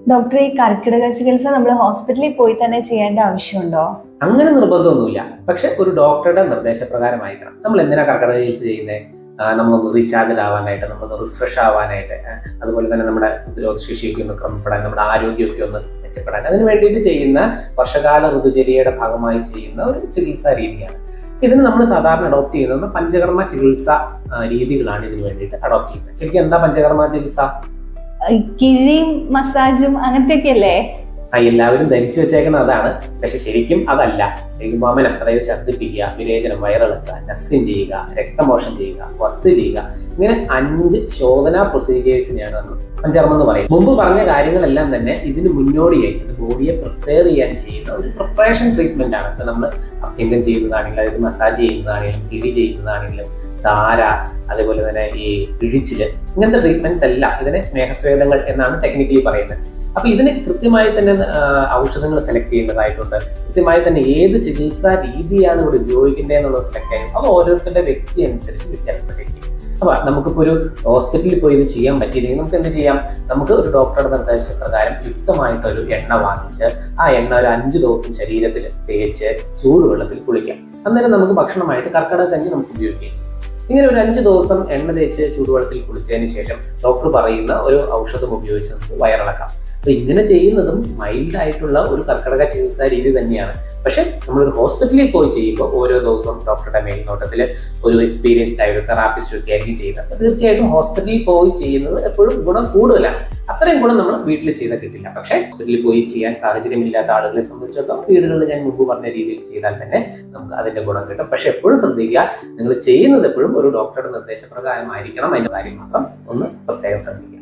Doctor ഈ കർക്കിടക ചികിത്സ നമ്മൾ ഹോസ്പിറ്റലിൽ പോയി തന്നെ ചെയ്യേണ്ട ആവശ്യമുണ്ടോ? അങ്ങനെ നിർബന്ധമൊന്നുമില്ല. പക്ഷെ ഒരു ഡോക്ടറുടെ നിർദ്ദേശപ്രകാരമായിരിക്കണം. നമ്മൾ എന്തിനാ കർക്കിടക ചികിത്സ ചെയ്യുന്നത് നമ്മളൊന്ന് റീചാർജഡ് ആവാനായിട്ട് നമ്മളൊന്ന് റിഫ്രഷ് ആവാനായിട്ട് അതുപോലെ തന്നെ നമ്മുടെ പ്രതിരോധശേഷിയൊക്കെ ഒന്ന് ക്രമപ്പെടാൻ നമ്മുടെ ആരോഗ്യമൊക്കെ ഒന്ന് മെച്ചപ്പെടാൻ. അതിന് വേണ്ടിയിട്ട് ചെയ്യുന്ന വർഷകാല ഋതുചര്യയുടെ ഭാഗമായി ചെയ്യുന്ന ഒരു ചികിത്സാ രീതിയാണ്. ഇതിന് നമ്മൾ സാധാരണ അഡോപ്റ്റ് ചെയ്യുന്നത് പഞ്ചകർമ്മ ചികിത്സ രീതികളാണ് ഇതിന് വേണ്ടിയിട്ട് അഡോപ്റ്റ് ചെയ്യുന്നത്. ശരിക്കും എന്താ പഞ്ചകർമ്മ ചികിത്സ? കിഴിയും മസാജും അങ്ങനത്തെയൊക്കെ അല്ലേ ആ എല്ലാവരും ധരിച്ചു വെച്ചേക്കുന്നത് അതാണ്. പക്ഷെ ശരിക്കും അതല്ല. ശരിക്കും വമനം അതായത് ഛർദ്ദിപ്പിക്കുക വിവേചനം വയറിളക്കുക നസ്യം ചെയ്യുക രക്തമോഷം ചെയ്യുക വസ്തു ചെയ്യുക ഇങ്ങനെ അഞ്ച് ശോധനാ പ്രൊസീജിയേഴ്സിനെയാണ് നമ്മൾ പഞ്ചർമ്മം എന്ന് പറയുന്നത്. മുമ്പ് പറഞ്ഞ കാര്യങ്ങളെല്ലാം തന്നെ ഇതിന് മുന്നോടിയായി അത് ബോഡിയെ പ്രിപ്പയർ ചെയ്യാൻ ചെയ്യുന്ന ഒരു പ്രിപ്പറേഷൻ ട്രീറ്റ്മെന്റ് ആണ്. ഇപ്പൊ നമ്മൾ അഭ്യംഗം ചെയ്യുന്നതാണെങ്കിലും അതായത് മസാജ് ചെയ്യുന്നതാണെങ്കിലും കിഴി ചെയ്യുന്നതാണെങ്കിലും ധാര അതേപോലെ തന്നെ ഈ പിഴിച്ചിൽ ഇങ്ങനത്തെ ട്രീറ്റ്മെന്റ്സ് എല്ലാം ഇതിനെ സ്നേഹസ്വേദങ്ങൾ എന്നാണ് ടെക്നിക്കലി പറയുന്നത്. അപ്പൊ ഇതിന് കൃത്യമായി തന്നെ ഔഷധങ്ങൾ സെലക്ട് ചെയ്യേണ്ടതായിട്ടുണ്ട്. കൃത്യമായി തന്നെ ഏത് ചികിത്സാ രീതിയാണ് ഇവിടെ ഉപയോഗിക്കേണ്ടത് എന്നുള്ളത് സെലക്ട് ചെയ്യും അത് ഓരോരുത്തരുടെ വ്യക്തി അനുസരിച്ച് വ്യത്യാസപ്പെട്ടിരിക്കും. അപ്പൊ നമുക്കിപ്പോ ഒരു ഹോസ്പിറ്റലിൽ പോയി ഇത് ചെയ്യാൻ പറ്റിയില്ലെങ്കിൽ നമുക്ക് എന്ത് ചെയ്യാം? നമുക്ക് ഒരു ഡോക്ടറുടെ നിർദ്ദേശപ്രകാരം യുക്തമായിട്ടൊരു എണ്ണ വാങ്ങിച്ച് ആ എണ്ണ ഒരു അഞ്ച് ദിവസം ശരീരത്തിൽ തേച്ച് ചൂടുവെള്ളത്തിൽ കുളിക്കാം. അന്നേരം നമുക്ക് ഭക്ഷണമായിട്ട് കർക്കിടക കഞ്ഞി നമുക്ക് ഉപയോഗിക്കാം. ഇങ്ങനെ ഒരു അഞ്ച് ദിവസം എണ്ണ തേച്ച് ചൂടുവെള്ളത്തിൽ കുളിച്ചതിന് ശേഷം ഡോക്ടർ പറയുന്ന ഒരു ഔഷധം ഉപയോഗിച്ച് നമുക്ക് വയറിളക്കാം. അപ്പൊ ഇങ്ങനെ ചെയ്യുന്നതും മൈൽഡ് ആയിട്ടുള്ള ഒരു കർക്കിടക ചികിത്സാ രീതി തന്നെയാണ്. പക്ഷെ നമ്മളൊരു ഹോസ്പിറ്റലിൽ പോയി ചെയ്യുമ്പോൾ ഓരോ ദിവസവും ഡോക്ടറുടെ മേൽനോട്ടത്തിൽ ഒരു എക്സ്പീരിയൻസ്ഡ് ആയ ഒരു തെറാപ്പിസ്റ്റ് ഒക്കെ ആയിരിക്കും ചെയ്യുന്നത്. അപ്പൊ തീർച്ചയായിട്ടും ഹോസ്പിറ്റലിൽ പോയി ചെയ്യുന്നത് എപ്പോഴും ഗുണം കൂടുതലാണ്. അത്രയും ഗുണം നമ്മൾ വീട്ടിൽ ചെയ്താൽ കിട്ടില്ല. പക്ഷേ ഹോസ്പിറ്റലിൽ പോയി ചെയ്യാൻ സാഹചര്യമില്ലാത്ത ആളുകളെ സംബന്ധിച്ചിടത്തോളം വീടുകളിൽ ഞാൻ മുമ്പ് പറഞ്ഞ രീതിയിൽ ചെയ്താൽ തന്നെ നമുക്ക് അതിന്റെ ഗുണം കിട്ടും. പക്ഷെ എപ്പോഴും ശ്രദ്ധിക്കുക നിങ്ങൾ ചെയ്യുന്നത് എപ്പോഴും ഒരു ഡോക്ടറുടെ നിർദ്ദേശപ്രകാരമായിരിക്കണം. അതിന്റെ കാര്യം മാത്രം ഒന്ന് പ്രത്യേകം ശ്രദ്ധിക്കുക.